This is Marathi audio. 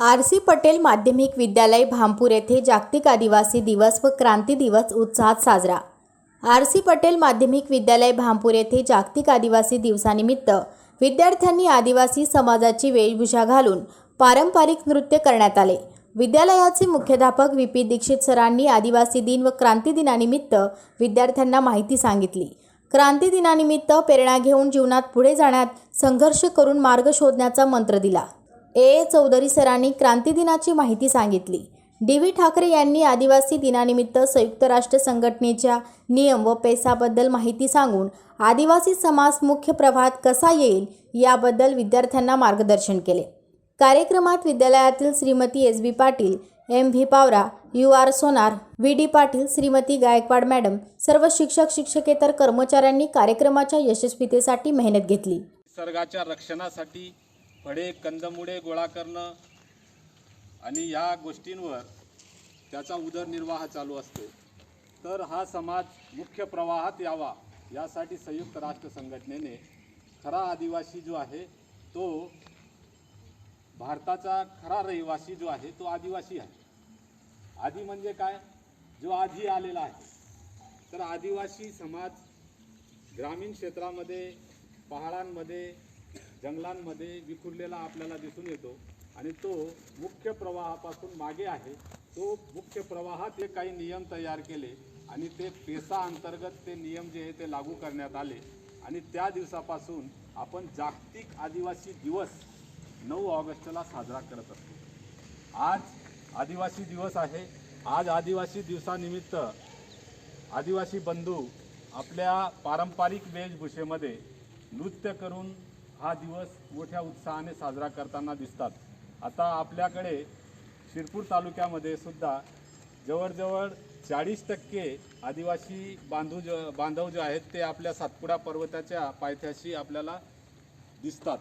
आर सी पटेल माध्यमिक विद्यालय भामपूर येथे जागतिक आदिवासी दिवस व क्रांती दिवस उत्साहात साजरा. आर सी पटेल माध्यमिक विद्यालय भामपूर येथे जागतिक आदिवासी दिवसानिमित्त विद्यार्थ्यांनी आदिवासी समाजाची वेशभूषा घालून पारंपरिक नृत्य करण्यात आले. विद्यालयाचे मुख्याध्यापक व्ही पी दीक्षित सरांनी आदिवासी दिन व क्रांती दिनानिमित्त विद्यार्थ्यांना माहिती सांगितली. क्रांती दिनानिमित्त प्रेरणा घेऊन जीवनात पुढे जाण्यात संघर्ष करून मार्ग शोधण्याचा मंत्र दिला. ए. ए चौधरी सरांनी क्रांती दिनाची माहिती सांगितली. डी. व्ही. ठाकरे यांनी आदिवासी दिनानिमित्त संयुक्त राष्ट्र संघटनेच्या नियम व पैसाबद्दल माहिती सांगून आदिवासी समाज मुख्य प्रभात कसा येईल याबद्दल विद्यार्थ्यांना मार्गदर्शन केले. कार्यक्रमात विद्यालयातील Shrimati S. B. Patil M. V. Pawara U. R. Sonar V. D. Patil Shrimati Gaikwad madam सर्व शिक्षक शिक्षकेतर कर्मचाऱ्यांनी कार्यक्रमाच्या यशस्वीतेसाठी मेहनत घेतली. निसर्गाच्या रक्षणासाठी फळे कंदमुळे गोळा करणं आणि या गोष्टींवर त्याचा उदरनिर्वाह चालू असतो. तर हा समाज मुख्य प्रवाहात यावा यासाठी संयुक्त राष्ट्र संघटनेने खरा आदिवासी जो आहे तो भारताचा खरा रहिवासी जो आहे तो आदिवासी आहे. आदी म्हणजे काय? जो आधी आलेला आहे. तर आदिवासी समाज ग्रामीण क्षेत्रामध्ये पहाडांमध्ये जंगलांमध्ये विखुरलेला आपल्याला दिसून येतो आणि तो मुख्य प्रवाहापासून मागे आहे. तो मुख्य प्रवाहात जे काही नियम तयार केले आणि ते पेसा अंतर्गत ते नियम जे आहे ते लागू करण्यात आले. आणि त्या दिवसापासून आपण जागतिक आदिवासी दिवस नऊ ऑगस्टला साजरा करत असतो. आज आदिवासी दिवस आहे. आज आदिवासी दिवसानिमित्त आदिवासी बंधू आपल्या पारंपरिक वेशभूषेमध्ये नृत्य करून हा दिवस मोठ्या उत्साहाने साजरा करताना दिसतात. आता आपल्याकडे शिरपूर तालुक्यामध्ये सुद्धा जवळजवळ चाळीस टक्के आदिवासी बांधू ज बांधव जे आहेत ते आपल्या सातपुडा पर्वताच्या पायथ्याशी आपल्याला दिसतात.